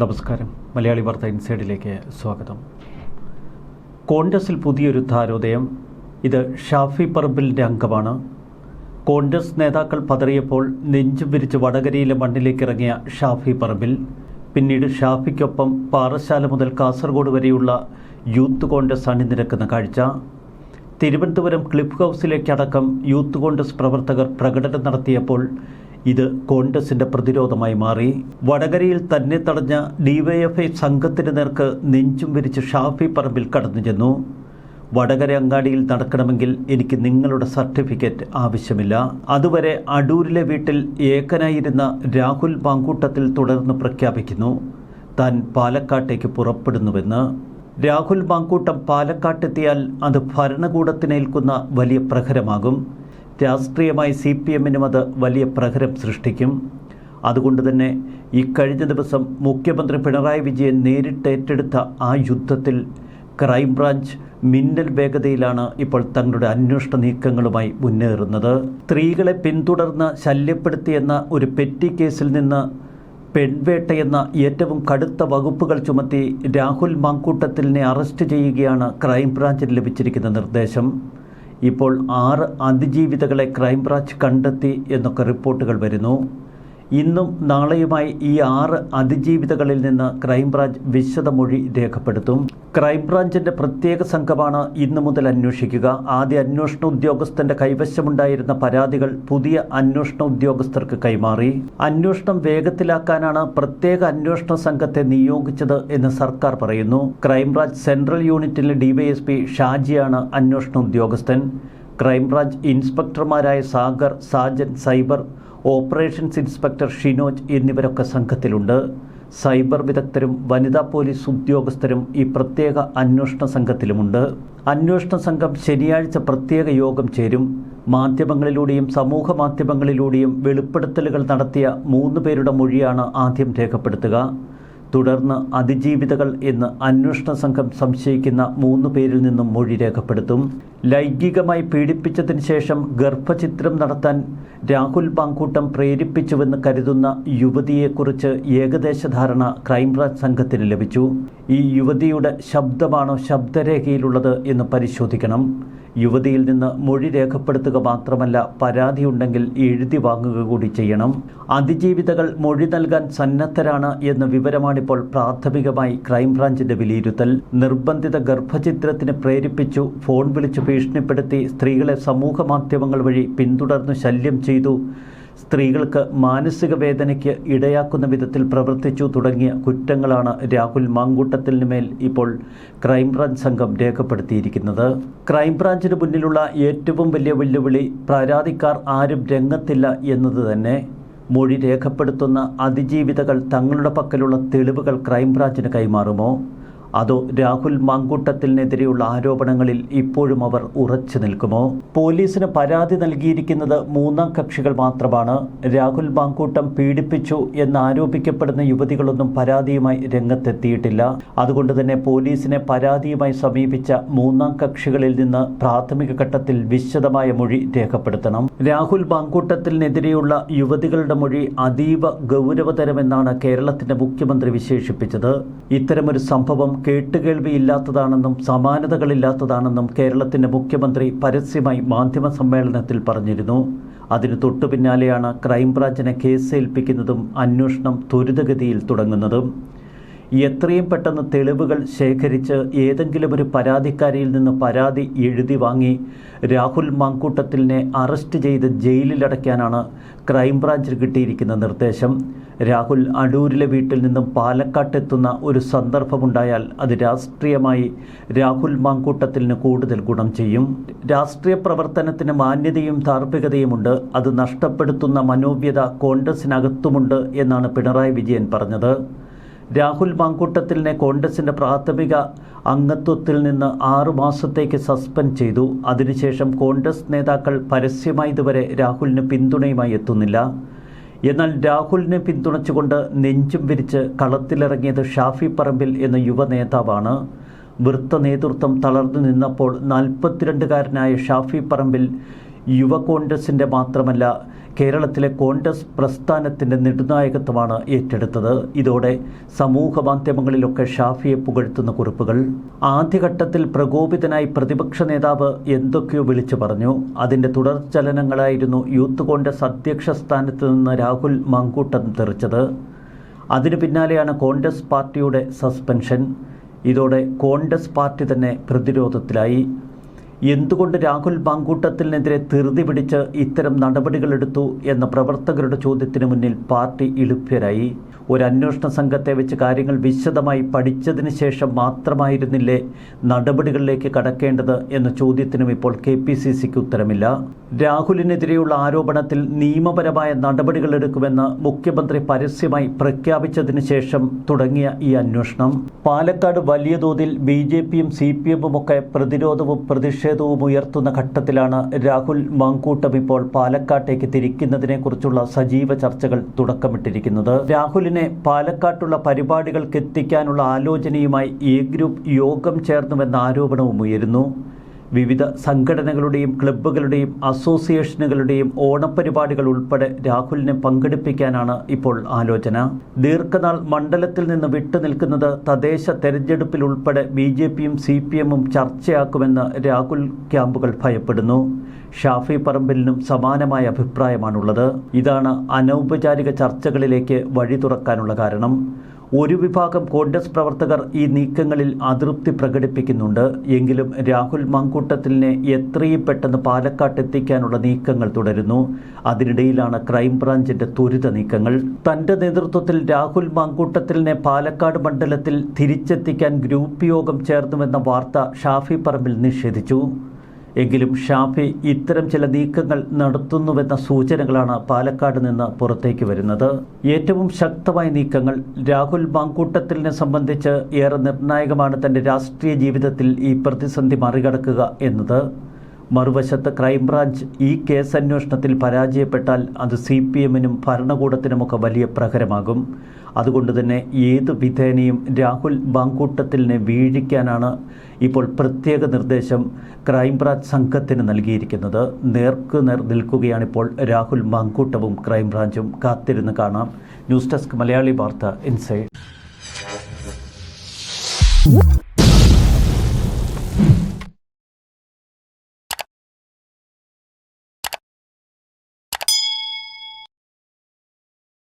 നമസ്കാരം. മലയാളി വാർത്ത ഇൻസൈഡിലേക്ക് സ്വാഗതം. കോൺഗ്രസിൽ പുതിയൊരു താരോദയം ഇത് ഷാഫി പറമ്പിലിന്റെ അംഗമാണ്. കോൺഗ്രസ് നേതാക്കൾ പതറിയപ്പോൾ നെഞ്ചും വിരിച്ച് വടകരയിലെ മണ്ണിലേക്ക് ഇറങ്ങിയ ഷാഫി പറമ്പിൽ പിന്നീട് ഷാഫിക്കൊപ്പം പാറശാല മുതൽ കാസർഗോഡ് വരെയുള്ള യൂത്ത് കോൺഗ്രസ് അണിനിരക്കുന്ന കാഴ്ച. തിരുവനന്തപുരം ക്ലിഫ് ഹൗസിലേക്കടക്കം യൂത്ത് കോൺഗ്രസ് പ്രവർത്തകർ പ്രകടനം നടത്തിയപ്പോൾ ഇത് കോൺഗ്രസിന്റെ പ്രതിരോധമായി മാറി. വടകരയിൽ തന്നെ തടഞ്ഞ ഡിവൈഎഫ്ഐ സംഘത്തിന് നേർക്ക് നെഞ്ചും വിരിച്ച് ഷാഫി പറമ്പിൽ കടന്നു ചെന്നു. വടകര അങ്ങാടിയിൽ നടക്കണമെങ്കിൽ എനിക്ക് നിങ്ങളുടെ സർട്ടിഫിക്കറ്റ് ആവശ്യമില്ല. അതുവരെ അടൂരിലെ വീട്ടിൽ ഏക്കനായിരുന്ന രാഹുൽ പാങ്കൂട്ടത്തിൽ തുടർന്ന് പ്രഖ്യാപിക്കുന്നു. താൻ പാലക്കാട്ടേക്ക് പുറപ്പെടുന്നുവെന്ന്. രാഹുൽ പാങ്കൂട്ടം പാലക്കാട്ടെത്തിയാൽ അത് ഭരണകൂടത്തിനേൽക്കുന്ന വലിയ പ്രഹരമാകും. രാഷ്ട്രീയമായി സി പി എമ്മിനും അത് വലിയ പ്രഹരം സൃഷ്ടിക്കും. അതുകൊണ്ട് തന്നെ ഇക്കഴിഞ്ഞ ദിവസം മുഖ്യമന്ത്രി പിണറായി വിജയൻ നേരിട്ട് ഏറ്റെടുത്ത ആ യുദ്ധത്തിൽ ക്രൈംബ്രാഞ്ച് മിന്നൽ വേഗതയിലാണ് ഇപ്പോൾ തങ്ങളുടെ അന്വേഷണ നീക്കങ്ങളുമായി മുന്നേറുന്നത്. സ്ത്രീകളെ പിന്തുടർന്ന് ശല്യപ്പെടുത്തിയെന്ന ഒരു പെറ്റി കേസിൽ നിന്ന് പെൺവേട്ടയെന്ന ഏറ്റവും കടുത്ത വകുപ്പുകൾ ചുമത്തി രാഹുൽ മാങ്കൂട്ടത്തിലിനെ അറസ്റ്റ് ചെയ്യുകയാണ് ക്രൈംബ്രാഞ്ചിന് ലഭിച്ചിരിക്കുന്ന നിർദ്ദേശം. ഇപ്പോൾ ആറ് അതിജീവിതകളെ ക്രൈംബ്രാഞ്ച് കണ്ടെത്തി എന്നൊക്കെ റിപ്പോർട്ടുകൾ വരുന്നു. ഇന്നും നാളെയുമായി ഈ ആറ് അതിജീവിതകളിൽ നിന്ന് ക്രൈംബ്രാഞ്ച് വിശദമൊഴി രേഖപ്പെടുത്തും. ക്രൈംബ്രാഞ്ചിന്റെ പ്രത്യേക സംഘമാണ് ഇന്നു മുതൽ അന്വേഷിക്കുക. ആദ്യ അന്വേഷണ ഉദ്യോഗസ്ഥന്റെ കൈവശമുണ്ടായിരുന്ന പരാതികൾ പുതിയ അന്വേഷണ ഉദ്യോഗസ്ഥർക്ക് കൈമാറി. അന്വേഷണം വേഗത്തിലാക്കാനാണ് പ്രത്യേക അന്വേഷണ സംഘത്തെ നിയോഗിച്ചത് എന്ന് സർക്കാർ പറയുന്നു. ക്രൈംബ്രാഞ്ച് സെൻട്രൽ യൂണിറ്റിലെ ഡിവൈഎസ്പി ഷാജിയാണ് അന്വേഷണ ഉദ്യോഗസ്ഥൻ. Crime branch ഇൻസ്പെക്ടർമാരായ Sagar Sajan cyber operations inspector Shinoj എന്നിവരൊക്കെ സംഘത്തിലുണ്ട്. സൈബർ വിദഗ്ധരും വനിതാ പോലീസ് ഉദ്യോഗസ്ഥരും ഈ പ്രത്യേക അന്വേഷണ സംഘത്തിലുമുണ്ട്. അന്വേഷണ സംഘം ശനിയാഴ്ച പ്രത്യേക യോഗം ചേരും. മാധ്യമങ്ങളിലൂടെയും സമൂഹ മാധ്യമങ്ങളിലൂടെയും വെളിപ്പെടുത്തലുകൾ നടത്തിയ മൂന്ന് പേരുടെ മൊഴിയാണ് ആദ്യം രേഖപ്പെടുത്തുക. തുടർന്ന് അതിജീവിതകൾ എന്ന് അന്വേഷണ സംഘം സംശയിക്കുന്ന മൂന്ന് പേരിൽ നിന്നും മൊഴി രേഖപ്പെടുത്തും. ലൈംഗികമായി പീഡിപ്പിച്ചതിന് ശേഷം ഗർഭചിത്രം നടത്താൻ രാഹുൽ ബാങ്കൂട്ടം പ്രേരിപ്പിച്ചുവെന്ന് കരുതുന്ന യുവതിയെക്കുറിച്ച് ഏകദേശ ധാരണ ക്രൈംബ്രാഞ്ച് സംഘത്തിന് ലഭിച്ചു. ഈ യുവതിയുടെ ശബ്ദമാണോ ശബ്ദരേഖയിലുള്ളത് എന്ന് പരിശോധിക്കണം. യുവതിയിൽ നിന്ന് മൊഴി രേഖപ്പെടുത്തുക മാത്രമല്ല പരാതിയുണ്ടെങ്കിൽ എഴുതി വാങ്ങുക കൂടി ചെയ്യണം. അതിജീവിതകൾ മൊഴി നൽകാൻ സന്നദ്ധരാണ് എന്ന വിവരമാണിപ്പോൾ പ്രാഥമികമായി ക്രൈംബ്രാഞ്ചിന്റെ വിലയിരുത്തൽ. നിർബന്ധിത ഗർഭചിത്രത്തിന് പ്രേരിപ്പിച്ചു ഫോൺ വിളിച്ചു ഭീഷണിപ്പെടുത്തി സ്ത്രീകളെ സമൂഹ മാധ്യമങ്ങൾ വഴി പിന്തുടർന്ന് ശല്യം ചെയ്തു. സ്ത്രീകൾക്ക് മാനസിക വേദനയ്ക്ക് ഇടയാക്കുന്ന വിധത്തിൽ പ്രവർത്തിച്ചു തുടങ്ങിയ കുറ്റങ്ങളാണ് രാഹുൽ മാങ്കൂട്ടത്തിന് മേൽ ഇപ്പോൾ ക്രൈംബ്രാഞ്ച് സംഘം രേഖപ്പെടുത്തിയിരിക്കുന്നത്. ക്രൈംബ്രാഞ്ചിന് മുന്നിലുള്ള ഏറ്റവും വലിയ വെല്ലുവിളി പരാതിക്കാർ ആരും രംഗത്തില്ല എന്നത് തന്നെ. മൊഴി രേഖപ്പെടുത്തുന്ന അതിജീവിതകൾ തങ്ങളുടെ പക്കലുള്ള തെളിവുകൾ ക്രൈംബ്രാഞ്ചിന് കൈമാറുമോ? അതോ രാഹുൽ മാങ്കൂട്ടത്തിനെതിരെയുള്ള ആരോപണങ്ങളിൽ ഇപ്പോഴും അവർ ഉറച്ചു നിൽക്കുമോ? പോലീസിന് പരാതി നൽകിയിരിക്കുന്നത് മൂന്നാം കക്ഷികൾ മാത്രമാണ്. രാഹുൽ മാങ്കൂട്ടം പീഡിപ്പിച്ചു എന്ന് ആരോപിക്കപ്പെടുന്ന യുവതികളൊന്നും പരാതിയുമായി രംഗത്തെത്തിയിട്ടില്ല. അതുകൊണ്ട് തന്നെ പോലീസിനെ പരാതിയുമായി സമീപിച്ച മൂന്നാം കക്ഷികളിൽ നിന്ന് പ്രാഥമിക ഘട്ടത്തിൽ വിശദമായ മൊഴി രേഖപ്പെടുത്തണം. രാഹുൽ മാങ്കൂട്ടത്തിനെതിരെയുള്ള യുവതികളുടെ മൊഴി അതീവ ഗൗരവതരമെന്നാണ് കേരളത്തിന്റെ മുഖ്യമന്ത്രി വിശേഷിപ്പിച്ചത്. ഇത്തരമൊരു സംഭവം കേട്ടുകേൾവിയില്ലാത്തതാണെന്നും സമാനതകളില്ലാത്തതാണെന്നും കേരളത്തിന്റെ മുഖ്യമന്ത്രി പരസ്യമായി മാധ്യമ സമ്മേളനത്തിൽ പറഞ്ഞിരുന്നു. അതിന് തൊട്ടു പിന്നാലെയാണ് ക്രൈംബ്രാഞ്ചിനെ കേസ് ഏൽപ്പിക്കുന്നതും അന്വേഷണം ത്വരിതഗതിയിൽ തുടങ്ങുന്നതും. എത്രയും പെട്ടെന്ന് തെളിവുകൾ ശേഖരിച്ച് ഏതെങ്കിലും ഒരു പരാതിക്കാരിയിൽ നിന്ന് പരാതി എഴുതി വാങ്ങി രാഹുൽ മാങ്കൂട്ടത്തിലിനെ അറസ്റ്റ് ചെയ്ത് ജയിലിലടയ്ക്കാനാണ് ക്രൈംബ്രാഞ്ചിന് കിട്ടിയിരിക്കുന്ന നിർദ്ദേശം. രാഹുൽ അടൂരിലെ വീട്ടിൽ നിന്നും പാലക്കാട്ടെത്തുന്ന ഒരു സന്ദർഭമുണ്ടായാൽ അത് രാഷ്ട്രീയമായി രാഹുൽ മാങ്കൂട്ടത്തിലിന് കൂടുതൽ ഗുണം ചെയ്യും. രാഷ്ട്രീയ പ്രവർത്തനത്തിന് മാന്യതയും ധാർമ്മികതയുമുണ്ട്. അത് നഷ്ടപ്പെടുത്തുന്ന മനോവ്യത കോൺഗ്രസിനകത്തുമുണ്ട് എന്നാണ് പിണറായി വിജയൻ പറഞ്ഞത്. രാഹുൽ മാങ്കൂട്ടത്തിലിനെ കോൺഗ്രസിന്റെ പ്രാഥമിക അംഗത്വത്തിൽ നിന്ന് ആറു മാസത്തേക്ക് സസ്പെൻഡ് ചെയ്തു. അതിനുശേഷം കോൺഗ്രസ് നേതാക്കൾ പരസ്യമായി ഇതുവരെ രാഹുലിന് പിന്തുണയുമായി എത്തുന്നില്ല. എന്നാൽ രാഹുലിനെ പിന്തുണച്ചുകൊണ്ട് നെഞ്ചും വിരിച്ച് കളത്തിലിറങ്ങിയത് ഷാഫി പറമ്പിൽ എന്ന യുവ നേതാവാണ്. വൃത്ത നേതൃത്വം തളർന്നു നിന്നപ്പോൾ നാൽപ്പത്തിരണ്ടുകാരനായ ഷാഫി പറമ്പിൽ യുവ കോൺഗ്രസിന്റെ മാത്രമല്ല കേരളത്തിലെ കോൺഗ്രസ് പ്രസ്ഥാനത്തിന്റെ നെടുനായകത്വമാണ് ഏറ്റെടുത്തത്. ഇതോടെ സമൂഹ മാധ്യമങ്ങളിലൊക്കെ ഷാഫിയെ പുകഴ്ത്തുന്ന കുറിപ്പുകൾ. ആദ്യഘട്ടത്തിൽ പ്രകോപിതനായി പ്രതിപക്ഷ നേതാവ് എന്തൊക്കെയോ വിളിച്ചു പറഞ്ഞു. അതിന്റെ തുടർചലനങ്ങളായിരുന്നു യൂത്ത് കോൺഗ്രസ് അധ്യക്ഷ സ്ഥാനത്ത് നിന്ന് രാഹുൽ മങ്കൂട്ടം തെറിച്ചത്. അതിനു പിന്നാലെയാണ് കോൺഗ്രസ് പാർട്ടിയുടെ സസ്പെൻഷൻ. ഇതോടെ കോൺഗ്രസ് പാർട്ടി തന്നെ പ്രതിരോധത്തിലായി. എന്തുകൊണ്ട് രാഹുൽ മാങ്കൂട്ടത്തിനെതിരെ ധൃതി പിടിച്ച് ഇത്തരം നടപടികളെടുത്തു എന്ന പ്രവർത്തകരുടെ ചോദ്യത്തിന് മുന്നിൽ പാർട്ടി ഇളുപ്യരായി. ഒരു അന്വേഷണ സംഘത്തെ വെച്ച് കാര്യങ്ങൾ വിശദമായി പഠിച്ചതിന് ശേഷം മാത്രമായിരുന്നില്ലേ നടപടികളിലേക്ക് കടക്കേണ്ടത് എന്ന ചോദ്യത്തിനും ഇപ്പോൾ കെ പി സി സിക്ക് ഉത്തരമില്ല. രാഹുലിനെതിരെയുള്ള ആരോപണത്തിൽ നിയമപരമായ നടപടികളെടുക്കുമെന്ന് മുഖ്യമന്ത്രി പരസ്യമായി പ്രഖ്യാപിച്ചതിന് ശേഷം തുടങ്ങിയ ഈ അന്വേഷണം. പാലക്കാട് വലിയ തോതിൽ ബി ജെ പിയും സി പി പ്രതിരോധവും പ്രതിഷേധവും ഉയർത്തുന്ന ഘട്ടത്തിലാണ് രാഹുൽ മാങ്കൂട്ടം ഇപ്പോൾ പാലക്കാട്ടേക്ക് തിരിക്കുന്നതിനെക്കുറിച്ചുള്ള സജീവ ചർച്ചകൾ തുടക്കമിട്ടിരിക്കുന്നത്. രാഹുലിനെ പാലക്കാട്ടുള്ള പരിപാടികൾക്ക് എത്തിക്കാനുള്ള ആലോചനയുമായി എ ഗ്രൂപ്പ് യോഗം ചേർന്നുവെന്ന ആരോപണവും ഉയരുന്നു. വിവിധ സംഘടനകളുടെയും ക്ലബ്ബുകളുടെയും അസോസിയേഷനുകളുടെയും ഓണപ്പരിപാടികൾ ഉൾപ്പെടെ രാഹുലിനെ പങ്കെടുപ്പിക്കാനാണ് ഇപ്പോൾ ആലോചന. ദീർഘനാൾ മണ്ഡലത്തിൽ നിന്ന് വിട്ടുനിൽക്കുന്നത് തദ്ദേശ തെരഞ്ഞെടുപ്പിൽ ഉൾപ്പെടെ ബി ജെ പിയും സി പി എമ്മും ചർച്ചയാക്കുമെന്ന് രാഹുൽ ക്യാമ്പുകൾ ഭയപ്പെടുന്നു. ഷാഫി പറമ്പിലിനും സമാനമായ അഭിപ്രായമാണുള്ളത്. ഇതാണ് അനൗപചാരിക ചർച്ചകളിലേക്ക് വഴി തുറക്കാനുള്ള കാരണം. ഒരു വിഭാഗം കോൺഗ്രസ് പ്രവർത്തകർ ഈ നീക്കങ്ങളിൽ അതൃപ്തി പ്രകടിപ്പിക്കുന്നുണ്ട്. എങ്കിലും രാഹുൽ മങ്കൂട്ടത്തിലിനെ എത്രയും പെട്ടെന്ന് പാലക്കാട്ട് എത്തിക്കാനുള്ള നീക്കങ്ങൾ തുടരുന്നു. അതിനിടയിലാണ് ക്രൈംബ്രാഞ്ചിന്റെ ത്വരിത നീക്കങ്ങൾ. തന്റെ നേതൃത്വത്തിൽ രാഹുൽ മങ്കൂട്ടത്തിലിനെ പാലക്കാട് മണ്ഡലത്തിൽ തിരിച്ചെത്തിക്കാൻ ഗ്രൂപ്പ് യോഗം ചേർന്നുവെന്ന വാർത്ത ഷാഫി പറമ്പിൽ നിഷേധിച്ചു. എങ്കിലും ഷാഫി ഇത്തരം ചില നീക്കങ്ങൾ നടത്തുന്നുവെന്ന സൂചനകളാണ് പാലക്കാട് നിന്ന് പുറത്തേക്ക് വരുന്നത്. ഏറ്റവും ശക്തമായ നീക്കങ്ങൾ രാഹുൽ മാങ്കൂട്ടത്തിലിനെ സംബന്ധിച്ച് ഏറെ നിർണായകമാണ് തന്റെ രാഷ്ട്രീയ ജീവിതത്തിൽ ഈ പ്രതിസന്ധി മറികടക്കുക എന്നത്. മറുവശത്ത് ക്രൈംബ്രാഞ്ച് ഈ കേസ് അന്വേഷണത്തിൽ പരാജയപ്പെട്ടാൽ അത് സി പി എമ്മിനും ഭരണകൂടത്തിനുമൊക്കെ വലിയ പ്രഹരമാകും. അതുകൊണ്ട് തന്നെ ഏത് വിധേനയും രാഹുൽ ബാങ്കൂട്ടത്തിലിനെ വീഴിക്കാനാണ് ഇപ്പോൾ പ്രത്യേക നിർദ്ദേശം ക്രൈംബ്രാഞ്ച് സംഘത്തിന് നൽകിയിരിക്കുന്നത്. നേർക്ക് നേർ നിൽക്കുകയാണിപ്പോൾ രാഹുൽ ബാങ്കൂട്ടവും ക്രൈംബ്രാഞ്ചും കാത്തിരുന്ന് കാണാം. ന്യൂസ് ഡെസ്ക് മലയാളി വാർത്ത ഇൻസൈഡ്.